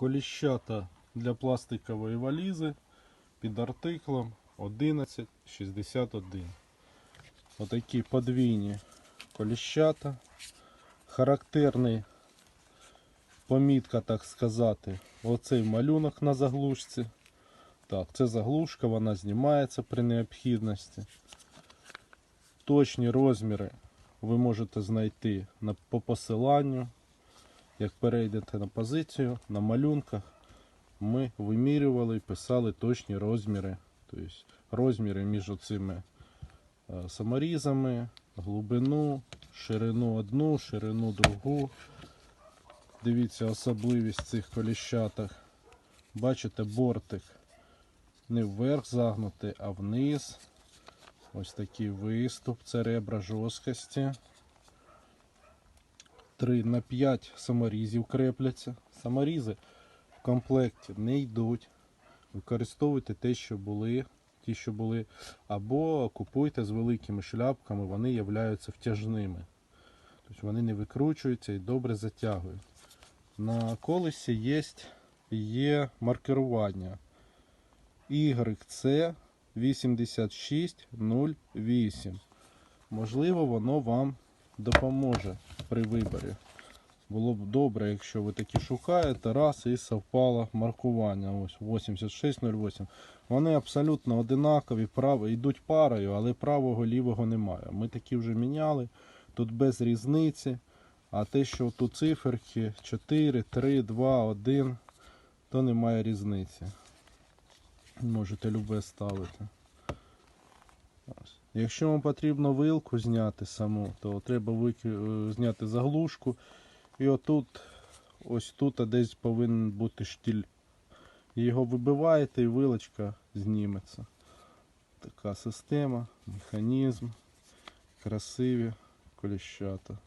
Коліщата для пластикової валізи під артиклом 1161. Отакі подвійні коліщата. Характерний помітка, так сказати, оцей малюнок на заглушці. Так, це заглушка, вона знімається при необхідності. Точні розміри ви можете знайти по посиланню. Як перейдете на позицію, на малюнках, ми вимірювали і писали точні розміри. Тобто розміри між оцими е, саморізами, глибину, ширину одну, ширину другу. Дивіться особливість цих коліщатах. Бачите, бортик не вверх загнутий, а вниз. Ось такий виступ, це ребра жорсткості. 3 на 5 саморізів крепляться. Саморізи в комплекті не йдуть. Використовуйте те, що були, ті, що були, або купуйте з великими шляпками, вони являються втяжними. Тобто вони не викручуються і добре затягують. На колесі є, є маркерування. YC 8608. Можливо, воно вам допоможе при виборі. Було б добре, якщо ви такі шукаєте, раз і совпало маркування. Ось 8608. Вони абсолютно одинакові, право, йдуть парою, але правого лівого немає. Ми такі вже міняли. Тут без різниці. А те, що тут циферки 4, 3, 2, 1, то немає різниці. Можете любе ставити. Якщо вам потрібно вилку зняти саму, то треба вики... е, зняти заглушку. І отут, ось тут десь повинен бути штіль. Його вибиваєте і вилочка зніметься. Така система, механізм, красиві коліщата.